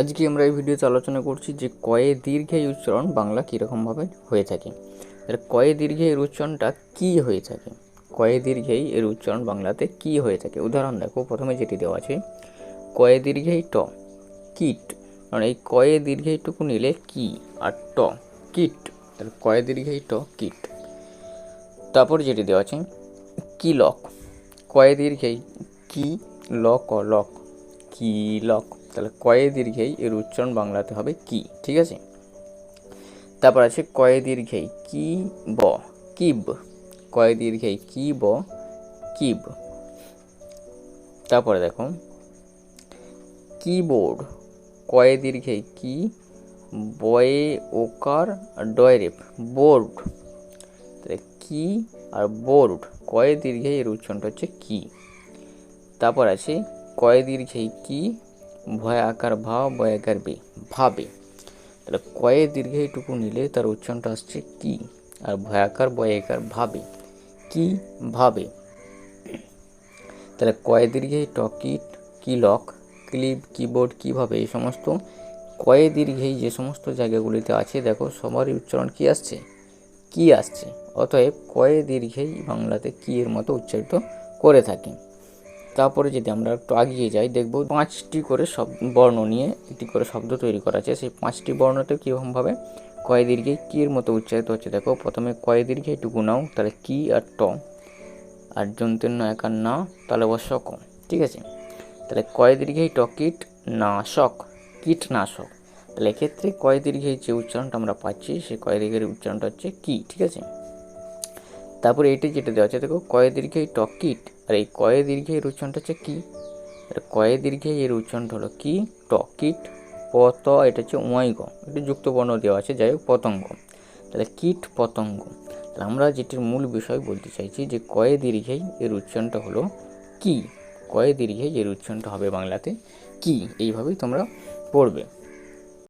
আজকে আমরা এই ভিডিওতে আলোচনা করছি যে কয়ে দীর্ঘে উচ্চারণ বাংলা কীরকমভাবে হয়ে থাকে। এর কয়ে দীর্ঘে এর উচ্চারণটা কী হয়ে থাকে? কয়ে দীর্ঘেই এর উচ্চারণ বাংলাতে কী হয়ে থাকে? উদাহরণ দেখো, প্রথমে যেটি দেওয়া আছে, কয়ে দীর্ঘেই ট, কিট। কারণ এই কয়ে দীর্ঘেইটুকু নিলে কি আর ট, কিট। তাহলে কয়ে দীর্ঘেই ট, কিট। তারপর যেটি দেওয়া আছে কি লক কয়ে দীর্ঘেই কি লক লক কি, লক। তাহলে কয়ে দীর্ঘেই এর উচ্চারণ বাংলাতে হবে কি, ঠিক আছে? তারপর আছে কয়ে দীর্ঘেই কি ব, কিব। কয়ে দীর্ঘেই কি ব, কিব। তারপরে দেখো, কিবোর্ড। কয়ে দীর্ঘেই কি, বয়ে ওকার ডয়রেপ বোর্ড। তাহলে কি আর বোর্ড, কয়ে দীর্ঘেই এর উচ্চারণটা হচ্ছে কি। তারপর আছে কয়ে দীর্ঘেই কি ভয় আকার ভা বয় আকার বে, ভাবে। তাহলে কয়ে দীর্ঘেইটুকু নিলে তার উচ্চারণটা আসছে কি? আর ভয় আকার ভয়াকার বয়াকার ভাবে। কি? ভাবে। তাহলে কয়ে দীর্ঘেই টকিট কিলক ক্লিপ, কিবোর্ড কীভাবে এই সমস্ত। কয়ে দীর্ঘেই যে সমস্ত জায়গাগুলিতে আছে, দেখো সবারই উচ্চারণ কি আসছে? কি আসছে? অতএব কয়ে দীর্ঘেই বাংলাতে কি এর মতো উচ্চারিত করে থাকি। তারপরে যদি আমরা একটু আগিয়ে যাই, দেখব পাঁচটি করে সব বর্ণ নিয়ে একটি করে শব্দ তৈরি করা আছে। সেই পাঁচটি বর্ণতে কীরকমভাবে কয় দীর্ঘে কি এর মতো উচ্চারিত হচ্ছে? দেখো, প্রথমে কয় দীর্ঘে টুকু নাও তাহলে কি আর ট। আর যন্ত্রের ন একার না, তাহলে অশক ঠিক আছে? তাহলে কয় দীর্ঘেই টকিট নাশক, কীটনাশক। তাহলে এক্ষেত্রে কয় দীর্ঘেই যে উচ্চারণটা আমরা পাচ্ছি, সেই কয় দীর্ঘের উচ্চারণটা হচ্ছে কি, ঠিক আছে? তারপরে এইটা যেটা দেওয়া আছে, দেখো, কয়ে দীর্ঘে টকিট আর এই কয়ে দীর্ঘে এর উচ্চারণটা হচ্ছে কি? এটা কয়ে দীর্ঘে এর উচ্চারণটা হলো কি? টকিট পত এটা হচ্ছে ওয়াইগ এটা যুক্ত বর্ণ দেওয়া আছে, যাই হোক, পতঙ্গ। তাহলে কীট, পতঙ্গ। তাহলে আমরা যেটির মূল বিষয় বলতে চাইছি যে কয়ে দীর্ঘেই এর উচ্চারণটা হলো কি? কয়ে দীর্ঘেই এর উচ্চারণটা হবে বাংলাতে কি? এইভাবেই তোমরা পড়বে।